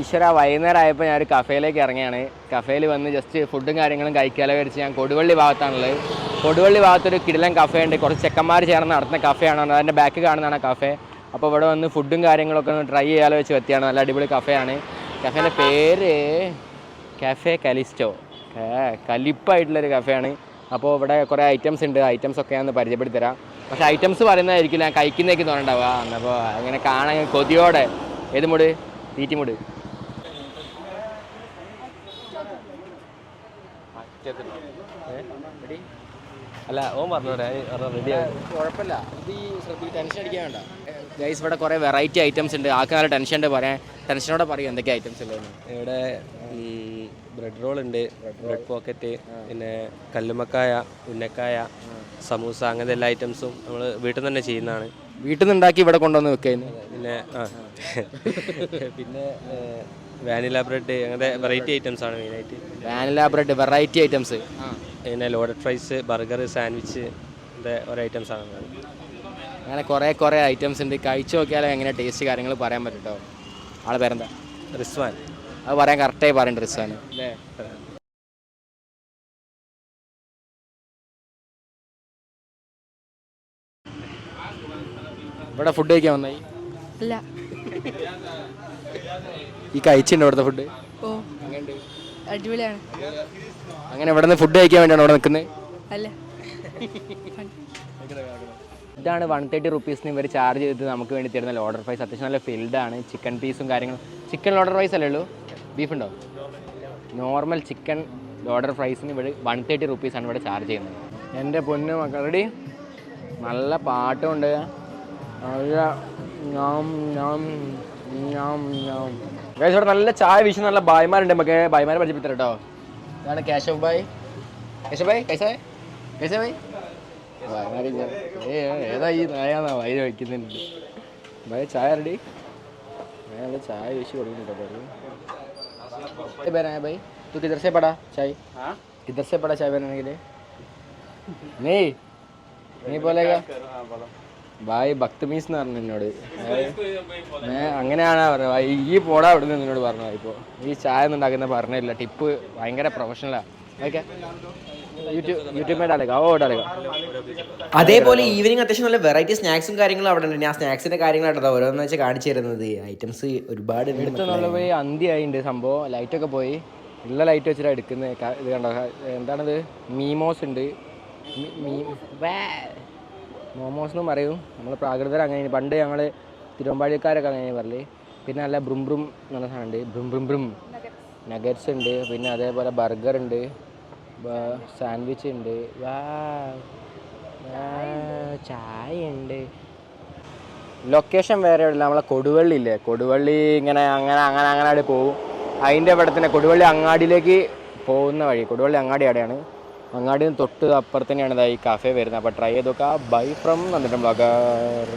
ഈശ്വര വൈകുന്നേരം ആയപ്പോൾ ഞാൻ ഒരു കഫേയിലേക്ക് ഇറങ്ങിയാണ്. കഫേയിൽ വന്ന് ജസ്റ്റ് ഫുഡും കാര്യങ്ങളും കഴിക്കാലോ വരച്ച് ഞാൻ കൊടുവള്ളി ഭാഗത്താണുള്ളത്. കൊടുവള്ളി ഭാഗത്തൊരു കിടിലൻ കഫേ ഉണ്ട് കുറച്ച് ചെക്കന്മാർ ചേർന്ന് നടത്തുന്ന കഫേയാണ്. അതിന്റെ ബാക്ക് കാണുന്നതാണ് കഫേ. അപ്പോൾ ഇവിടെ വന്ന് ഫുഡും കാര്യങ്ങളൊക്കെ ഒന്ന് ട്രൈ ചെയ്യാലോ വെച്ച് എത്തിയാണ് നല്ല അടിപൊളി കഫേയാണ്. കഫേന്റെ പേര് കഫേ കലിസ്റ്റോ. കലിപ്പായിട്ടുള്ളൊരു കഫേയാണ്. അപ്പോൾ ഇവിടെ കുറേ ഐറ്റംസ് ഉണ്ട്. ഐറ്റംസ് ഒക്കെ ഞാൻ ഒന്ന് പരിചയപ്പെടുത്തി തരാം. പക്ഷേ ഐറ്റംസ് പറയുന്നതായിരിക്കില്ല. ഞാൻ കഴിക്കുന്നേക്ക് തോന്നണ്ടാവുക. അപ്പോൾ അങ്ങനെ കാണാൻ കൊതിയോടെ. ഏത് മുട്? തീറ്റി മുട്. അല്ല ഓൻ പറഞ്ഞോടെ റെഡി കുഴപ്പമില്ല. ഇത് ഈ ടെൻഷൻ അടിക്കാൻ വേണ്ട. ഗൈസ് ഇവിടെ കുറേ വെറൈറ്റി ഐറ്റംസ് ഉണ്ട്. ആൾക്ക് നല്ല ടെൻഷൻ ഉണ്ട് പറയാൻ. ടെൻഷനോടെ പറയും എന്തൊക്കെ ഐറ്റംസ് ഉള്ളതെന്ന്. ഇവിടെ ബ്രെഡ് റോൾ ഉണ്ട് ബ്രെഡ് പോക്കറ്റ് പിന്നെ കല്ലുമക്കായ ഉന്നക്കായ സമൂസ അങ്ങനത്തെ എല്ലാ ഐറ്റംസും നമ്മൾ വീട്ടിൽ നിന്ന് തന്നെ ചെയ്യുന്നതാണ്. വീട്ടിൽ നിന്ന് ഉണ്ടാക്കി ഇവിടെ കൊണ്ടുവന്ന് വെക്കുന്നു പിന്നെ ആ. പിന്നെ വാനില ബ്രെഡ് അങ്ങനത്തെ വെറൈറ്റി ഐറ്റംസ് ആണ് മെയിനായിട്ട് വാനില ബ്രെഡ് വെറൈറ്റി ഐറ്റംസ് പിന്നെ ലോഡഡ് ഫ്രൈസ് ബർഗർ സാൻഡ്വിച്ച് അങ്ങനത്തെ ഓരോ ഐറ്റംസ് ആണ് ഉള്ളത്. അങ്ങനെ കുറേ കുറേ ഐറ്റംസ് ഉണ്ട്. കഴിച്ചു നോക്കിയാലേ എങ്ങനെ ടേസ്റ്റ് കാര്യങ്ങൾ പറയാൻ പറ്റും കേട്ടോ ആളെ പേരെന്താ? റിസ്വാൻ. അത് പറയാൻ കറക്റ്റായി പറയുന്നുണ്ട് റിസ്വാൻ അല്ലേ? ഇവിടെ ഫുഡ് കഴിക്കാൻ വന്നായി? അല്ല ഈ കഴിച്ചിണ്ട് ഇവിടുത്തെ ഫുഡ് ഓ. അടിപൊളിയാണ്. അങ്ങനെ ഇവിടെ നിന്ന് ഫുഡ് കഴിക്കാൻ വേണ്ടിയാണ് ഇവിടെ നിൽക്കുന്നത്? അല്ല. ഇതാണ് വൺ തേർട്ടി റുപ്പീസിന് ഇവർ ചാർജ് ചെയ്തിട്ട് നമുക്ക് വേണ്ടി തരുന്ന ഓർഡർ പ്രൈസ് അത്യാവശ്യം നല്ല ഫിൽഡ് ആണ്. ചിക്കൻ പീസും കാര്യങ്ങളും. ചിക്കൻ ഓർഡർ പ്രൈസ് അല്ലേ ഉള്ളൂ? ബീഫ് ഉണ്ടോ? നോർമൽ ചിക്കൻ ലോഡർ പ്രൈസിന് ഇവിടെ വൺ തേർട്ടി റുപ്പീസാണ് ഇവിടെ ചാർജ് ചെയ്യുന്നത്. എന്റെ പൊന്നു മക്കൾ റെഡി നല്ല ഞാം Guys, ഇവിടെ നല്ല ചായ വീശുന്ന നല്ല ബായ്മാരുണ്ട് നമുക്ക് ബായ്മാരെ പരിചയപ്പെടുത്തരാം കേട്ടോ ഇതാണ് കേശവ് ഭായ് കേശവ് ഭായ് കൈസേ കൈസേ ഭായ് ഭയങ്കര ഞാൻ- ഏ, ഏതാ ഈ നായാന്നാ വൈര് വയ്ക്കുന്നുണ്ട് ഭയ ചായ റെഡി നല്ല ചായ വീശി കൊടുക്കുന്നുണ്ടോ भाई तू किधर से पढ़ा चाय किधर से पढ़ा चाय बनाने के लिए नहीं नहीं बोलेगा ഭായ് ഭക്തമീസ് എന്ന് പറഞ്ഞു എന്നോട് അങ്ങനെയാണ് പറഞ്ഞത്. ഈ പോടാ അവിടെ നിന്ന് എന്നോട് പറഞ്ഞത്. ഇപ്പോൾ ഈ ചായ ഒന്നും ഉണ്ടാക്കുന്ന പറഞ്ഞില്ല. ടിപ്പ് ഭയങ്കര പ്രൊഫഷണലാണ് ഓക്കെ. അതേപോലെ ഈവനിങ് അത്യാവശ്യം നല്ല വെറൈറ്റി സ്നാക്സും കാര്യങ്ങളും അവിടെ ഉണ്ട്. ഞാൻ സ്നാക്സിന്റെ കാര്യങ്ങളാണ് ഓരോന്ന് വെച്ചാൽ കാണിച്ചു തരുന്നത്. ഐറ്റംസ് ഒരുപാട് പോയി അന്തിയായിണ്ട് സംഭവം. ലൈറ്റൊക്കെ പോയി. ഉള്ള ലൈറ്റ് വെച്ചിട്ട് എടുക്കുന്നത് ഇത് കണ്ടോ? എന്താണത്? മീമോസ് ഉണ്ട്. മി-. മോമോസ് എന്നും പറയും നമ്മൾ പ്രാകൃതർ അങ്ങനെ പണ്ട് ഞങ്ങൾ തിരുവമ്പാടിക്കാരൊക്കെ അങ്ങനെ പറയൽ പിന്നെ നല്ല ബ്രും ബ്രും എന്ന് പറഞ്ഞ സാധനം ഉണ്ട് ബ്രും ബ്രും ബ്രും. നഗറ്റ്സ് ഉണ്ട്. പിന്നെ അതേപോലെ ബർഗർ ഉണ്ട്. സാൻഡ്വിച്ച് ഉണ്ട്. വാ ചായ ഉണ്ട്. ലൊക്കേഷൻ വേറെ ഉള്ള നമ്മളെ കൊടുവള്ളി ഇല്ലേ? കൊടുവള്ളി ഇങ്ങനെ അങ്ങനെ അങ്ങനെ അങ്ങനെ അവിടെ പോകും. അതിന്റെ ഇവിടെ തന്നെ കൊടുവള്ളി അങ്ങാടിയിലേക്ക് പോകുന്ന വഴി. കൊടുവള്ളി അങ്ങാടി അവിടെയാണ്. അങ്ങാടിയിൽ നിന്ന് തൊട്ട് അപ്പുറത്ത് തന്നെയാണ് ദാ ഈ കഫേ വരുന്നത്. അപ്പോൾ ട്രൈ ചെയ്ത് നോക്കുക ബൈ ഫ്രം ബ്ലോഗർ.